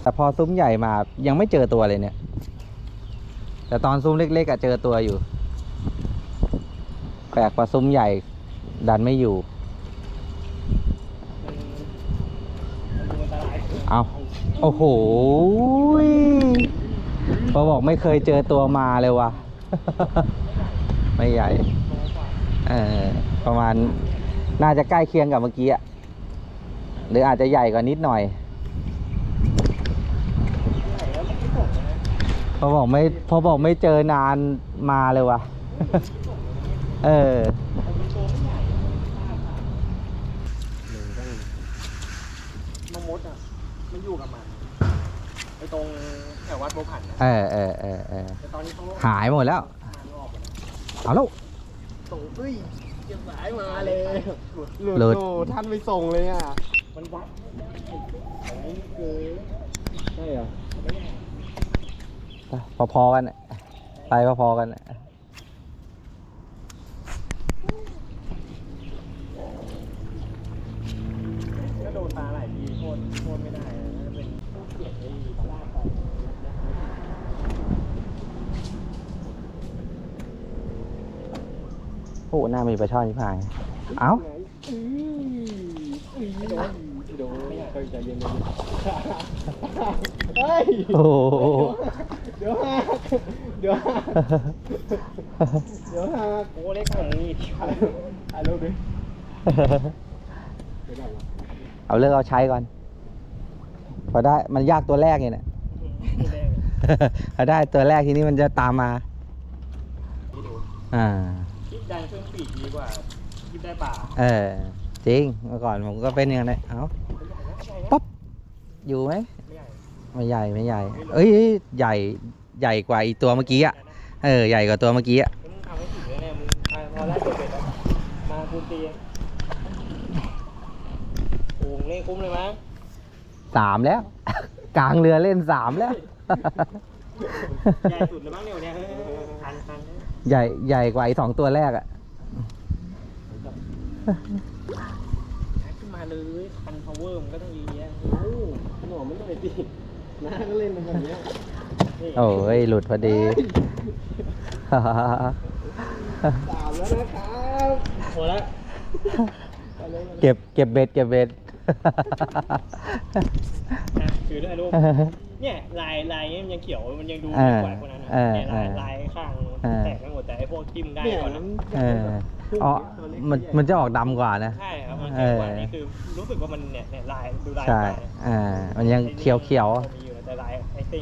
แต่พอซุ้มใหญ่มายังไม่เจอตัวเลยเนี่ย แต่ตอนซุ้มเล็กๆอะเจอตัวอยู่ แปลกกว่าซุ้มใหญ่ดันไม่อยู่ เอาโอ้โหพอบอกไม่เคยเจอตัวมาเลยว่ะ ไม่ใหญ่ เออประมาณน่าจะใกล้เคียงกับเมื่อกี้อะหรืออาจจะใหญ่กว่านิดหน่อย พอบอกไม่พอบอกไม่เจอนานมาเลยว่ะ เออหนึ่งต้องมะมดอะ มันอยู่กับมันไอ้ตรงแถววัดโบวผันนะเออเออเออเออแต่ตอนนี้เขาหายหมดแล้วมันออกหมดแล้วเอาแล้ว ส่งเฮ้ยเก็บสายมาเลยหลุดโอ้ท่านไปส่งเลยอะ มันวัดไม่ได้อันนี้คือใช่เหรอ พอๆกันไปพอๆกันก็โดนตาหลายทีโทษโทษไม่ได้เป็นผู้เกียรติไอ้ลาดไปโอ้หน้ามีปลาช่อนที่พาย เอ้าไม่โด นไม่โดนไม่อยากใจเย็นๆเฮ้ยโอ้โหเดี๋ยวหักเดี๋ยวหักเดี๋ยวหักโอ้เล็กของนี่ถ่ายรูปดิเดี๋ยวก่อนวะเอาเลิกเอาใช้ก่อน พอได้มันยากตัวแรกเนี่ยนะนี่แรกพอได้ตัวแรกทีนี้มันจะตามมานี่ดูอ่าคิดดังเครื่องปีกดีกว่าคิดได้ป่าเออจริงเมื่อก่อนผมก็เป็นอย่างนั้นแหละเอ้าป๊อป อยู่ไหมไม่ใหญ่ไม่ใหญ่ไม่ใหญ่เอ้ยเอ้ยใหญ่ใหญ่กว่าอีตัวเมื่อกี้อะเออใหญ่กว่าตัวเมื่อกี้อะมึงทำให้ถึงเลยเนี่ยมึงพอไล่ตัวเป็ดแล้วมาคูณตีโอ้โหเล่นคุ้มเลยมั้งสามแล้ว กลางเรือเล่นสามแล้วใหญ่สุดเลยมั้งเนี่ยวันเนี้ยคันคันใหญ่ใหญ่กว่าไอ้สองตัวแรกอะขึ้นมา เลยคันพาวเวอร์มันก็ต้องดีอะโอ้หน่อมันหน่อยดิน้าก็เล่นแบบเนี้ยนี่โอ้ยหลุดพอดี สามแล้วนะครับหมดแล้วไปเลยเก็บเก็บเบ็ดเก็บเบ็ด นะถือด้วยลูกเนี่ยลายลายเนี้ยมันยังเขียวมันยังดูเอดีอกว่าคนนั้นนะเออเนี่ยลายเออลายข้างเออ แตกไปหมดแต่ไอ้พวกจิ้มได้ก่อนนะเอออ๋อมันมันจะออกดำกว่านะ ใช่ครับมันเอเขียวอกว่านี่คือรู้สึกว่ามันเนี่ยเนี่ยลายดูลายใช่มากเลยอ่า มันยังเขียวเขียวมี